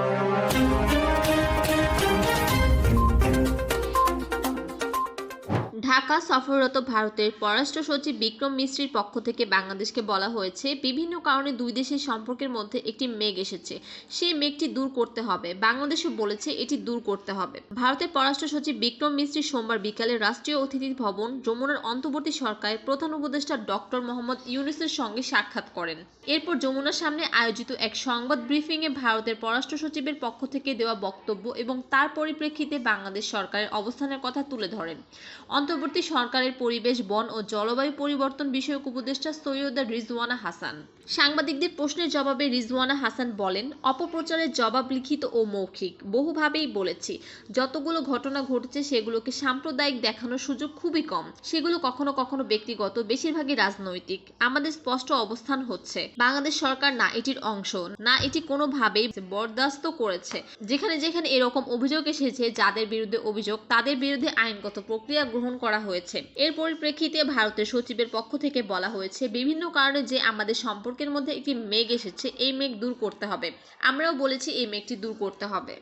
Thank you. Dhaka সফররত ভারতের পররাষ্ট্র সচিব বিক্রম মিশ্রির পক্ষ থেকে বাংলাদেশকে বলা হয়েছে, বিভিন্ন কারণে দুই দেশের সম্পর্কের মধ্যে একটি মেঘ এসেছে। সেই মেঘটি দূর করতে হবে। বাংলাদেশও বলেছে এটি দূর করতে হবে। ভারতের পররাষ্ট্র সচিব বিক্রম মিশ্রি সোমবার বিকালে রাষ্ট্রীয় অতিথি ভবন যমুনার অন্তর্বর্তী সরকারের প্রধান উপদেষ্টা ডক্টর মোহাম্মদ ইউনুসের সঙ্গে সাক্ষাৎ করেন। এরপর যমুনার সামনে আয়োজিত এক সংবাদ ব্রিফিংয়ে ভারতের পররাষ্ট্র সচিবের পক্ষ থেকে দেওয়া বক্তব্য এবং তার পরিপ্রেক্ষিতে বাংলাদেশ সরকারের অবস্থানের কথা তুলে ধরেন। অন্তর্বর্তী সরকারের পরিবেশ, বন ও জলবায়ু পরিবর্তন বিষয়ক উপদেষ্টা সৈয়দা রিজওয়ানা হাসান। সাংবাদিকদের প্রশ্নের জবাবে রিজওয়ানা হাসান বলেন, অপপ্রচারের জবাব লিখিত ও মৌখিক। বহুভাবেই বলেছি, যতগুলো ঘটনা ঘটেছে সেগুলোকে সাম্প্রদায়িক দেখানোর সুযোগ খুবই কম। সেগুলো কখনো কখনো ব্যক্তিগত, বেশিরভাগই রাজনৈতিক। আমাদের স্পষ্ট অবস্থান হচ্ছে, বাংলাদেশ সরকার না এটির অংশ, না এটি কোনোভাবেই বরদাস্ত করেছে। যেখানে যেখানে এরকম অভিযোগ এসেছে, যাদের বিরুদ্ধে অভিযোগ, তাদের বিরুদ্ধে আইনগত প্রক্রিয়া গ্রহণ করা হয়েছে। এর পরিপ্রেক্ষিতে ভারতের সচিবের পক্ষ থেকে বলা হয়েছে, বিভিন্ন কারণে যে আমাদের সম্পর্কের মধ্যে একটি মেঘ এসেছে, এই মেঘ দূর করতে হবে। আমরাও বলেছি এই মেঘটি দূর করতে হবে।